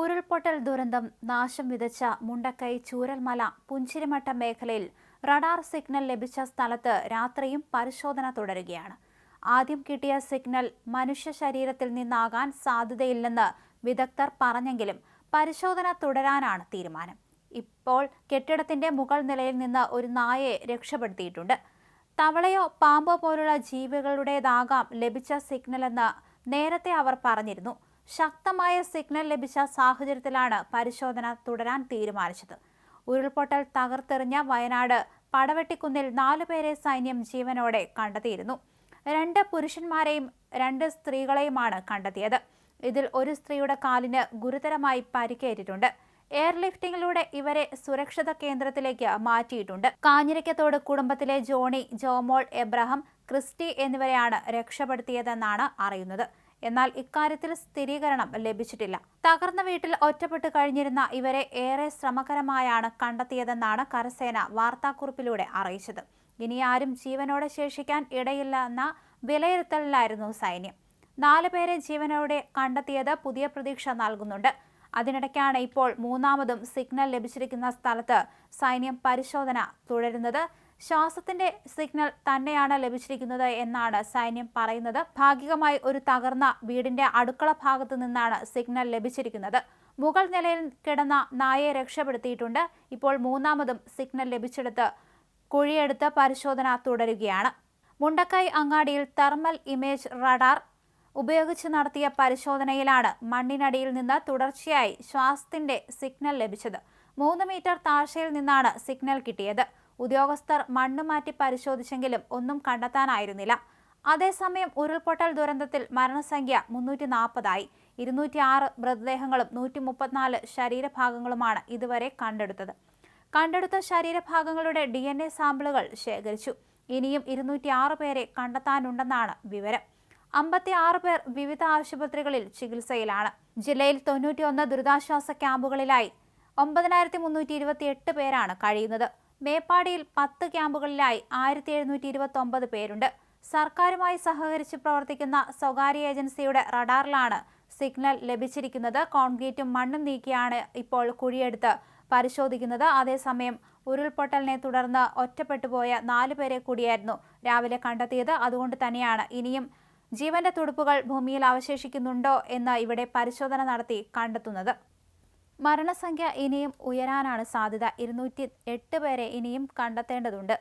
ഉരുൾപൊട്ടൽ ദുരന്തം നാശം വിതച്ച മുണ്ടക്കൈ ചൂരൽമല പുഞ്ചിരിമട്ട മേഖലയിൽ റഡാർ സിഗ്നൽ ലഭിച്ച സ്ഥലത്ത് രാത്രിയും പരിശോധന തുടരുകയാണ്. ആദ്യം കിട്ടിയ സിഗ്നൽ മനുഷ്യ ശരീരത്തിൽ നിന്നാകാൻ സാധ്യതയില്ലെന്ന് വിദഗ്ധർ പറഞ്ഞെങ്കിലും പരിശോധന തുടരാനാണ് തീരുമാനം. ഇപ്പോൾ കെട്ടിടത്തിന്റെ മുകൾ നിലയിൽ നിന്ന് ഒരു നായയെ രക്ഷപ്പെടുത്തിയിട്ടുണ്ട്. തവളയോ പാമ്പോ പോലുള്ള ജീവികളുടേതാകാം ലഭിച്ച സിഗ്നൽ സിഗ്നലെന്ന് നേരത്തെ അവർ പറഞ്ഞിരുന്നു. ശക്തമായ സിഗ്നൽ ലഭിച്ച സാഹചര്യത്തിലാണ് പരിശോധന തുടരാൻ തീരുമാനിച്ചത്. ഉരുൾപൊട്ടൽ തകർത്തെറിഞ്ഞ വയനാട് പടവെട്ടിക്കുന്നിൽ നാലുപേരെ സൈന്യം ജീവനോടെ കണ്ടെത്തിയിരുന്നു. രണ്ട് പുരുഷന്മാരെയും രണ്ട് സ്ത്രീകളെയുമാണ് കണ്ടെത്തിയത്. ഇതിൽ ഒരു സ്ത്രീയുടെ കാലിന് ഗുരുതരമായി പരിക്കേറ്റിട്ടുണ്ട്. എയർലിഫ്റ്റിംഗിലൂടെ ഇവരെ സുരക്ഷിത കേന്ദ്രത്തിലേക്ക് മാറ്റിയിട്ടുണ്ട്. കാഞ്ഞിരക്കത്തോട് കുടുംബത്തിലെ ജോണി ജോമോൾ എബ്രഹാം ക്രിസ്റ്റി എന്നിവരെയാണ് രക്ഷപ്പെടുത്തിയതെന്നാണ് അറിയുന്നത്. എന്നാൽ ഇക്കാര്യത്തിൽ സ്ഥിരീകരണം ലഭിച്ചിട്ടില്ല. തകർന്ന വീട്ടിൽ ഒറ്റപ്പെട്ട് കഴിഞ്ഞിരുന്ന ഇവരെ ഏറെ ശ്രമകരമായാണ് കണ്ടെത്തിയതെന്നാണ് കരസേന വാർത്താക്കുറിപ്പിലൂടെ അറിയിച്ചത്. ഇനി ആരും ജീവനോടെ ശേഷിക്കാൻ ഇടയില്ലെന്ന വിലയിരുത്തലിലായിരുന്നു സൈന്യം. നാല് പേരെ ജീവനോടെ കണ്ടെത്തിയത് പുതിയ പ്രതീക്ഷ നൽകുന്നുണ്ട്. അതിനിടയ്ക്കാണ് ഇപ്പോൾ മൂന്നാമതും സിഗ്നൽ ലഭിച്ചിരിക്കുന്ന സ്ഥലത്ത് സൈന്യം പരിശോധന തുടരുന്നത്. ശ്വാസത്തിന്റെ സിഗ്നൽ തന്നെയാണ് ലഭിച്ചിരിക്കുന്നത് എന്നാണ് സൈന്യം പറയുന്നത്. ഭാഗികമായി ഒരു തകർന്ന വീടിന്റെ അടുക്കള ഭാഗത്ത് നിന്നാണ് സിഗ്നൽ ലഭിച്ചിരിക്കുന്നത്. മുകൾ നിലയിൽ കിടന്ന നായയെ രക്ഷപ്പെടുത്തിയിട്ടുണ്ട്. ഇപ്പോൾ മൂന്നാമതും സിഗ്നൽ ലഭിച്ചെടുത്ത് കുഴിയെടുത്ത് പരിശോധന തുടരുകയാണ്. മുണ്ടക്കൈ അങ്ങാടിയിൽ തെർമൽ ഇമേജ് റഡാർ ഉപയോഗിച്ച് നടത്തിയ പരിശോധനയിലാണ് മണ്ണിനടിയിൽ നിന്ന് തുടർച്ചയായി ശ്വാസത്തിന്റെ സിഗ്നൽ ലഭിച്ചത്. മൂന്ന് മീറ്റർ താഴ്ചയിൽ നിന്നാണ് സിഗ്നൽ കിട്ടിയത്. ഉദ്യോഗസ്ഥർ മണ്ണ് മാറ്റി പരിശോധിച്ചെങ്കിലും ഒന്നും കണ്ടെത്താനായിരുന്നില്ല. അതേസമയം ഉരുൾപൊട്ടൽ ദുരന്തത്തിൽ മരണസംഖ്യ മുന്നൂറ്റി നാൽപ്പതായി ഇരുന്നൂറ്റി ആറ് മൃതദേഹങ്ങളും നൂറ്റി മുപ്പത്തിനാല് ശരീരഭാഗങ്ങളുമാണ് ഇതുവരെ കണ്ടെടുത്തത്. കണ്ടെടുത്ത ശരീരഭാഗങ്ങളുടെ ഡി എൻ എ സാമ്പിളുകൾ ശേഖരിച്ചു. ഇനിയും ഇരുന്നൂറ്റി ആറ് പേരെ കണ്ടെത്താനുണ്ടെന്നാണ് വിവരം. അമ്പത്തി ആറ് പേർ വിവിധ ആശുപത്രികളിൽ ചികിത്സയിലാണ്. ജില്ലയിൽ തൊണ്ണൂറ്റിയൊന്ന് ദുരിതാശ്വാസ ക്യാമ്പുകളിലായി ഒമ്പതിനായിരത്തി മുന്നൂറ്റി ഇരുപത്തി എട്ട് പേരാണ് കഴിയുന്നത്. മേപ്പാടിയിൽ പത്ത് ക്യാമ്പുകളിലായി ആയിരത്തി എഴുന്നൂറ്റി ഇരുപത്തി ഒമ്പത് പേരുണ്ട്. സർക്കാരുമായി സഹകരിച്ച് പ്രവർത്തിക്കുന്ന സ്വകാര്യ ഏജൻസിയുടെ റഡാറിലാണ് സിഗ്നൽ ലഭിച്ചിരിക്കുന്നത്. കോൺക്രീറ്റും മണ്ണും നീക്കിയാണ് ഇപ്പോൾ കുഴിയെടുത്ത് പരിശോധിക്കുന്നത്. അതേസമയം ഉരുൾപൊട്ടലിനെ തുടർന്ന് ഒറ്റപ്പെട്ടുപോയ നാലു പേരെ കൂടിയായിരുന്നു രാവിലെ കണ്ടെത്തിയത്. അതുകൊണ്ട് തന്നെയാണ് ഇനിയും ജീവന്റെ തുടുപ്പുകൾ ഭൂമിയിൽ അവശേഷിക്കുന്നുണ്ടോ എന്ന് ഇവിടെ പരിശോധന നടത്തി കണ്ടെത്തുന്നത്. മരണസംഖ്യ ഇനിയും ഉയരാനാണ് സാധ്യത. ഇരുന്നൂറ്റി എട്ട് പേരെ ഇനിയും കണ്ടെത്തേണ്ടതുണ്ട്.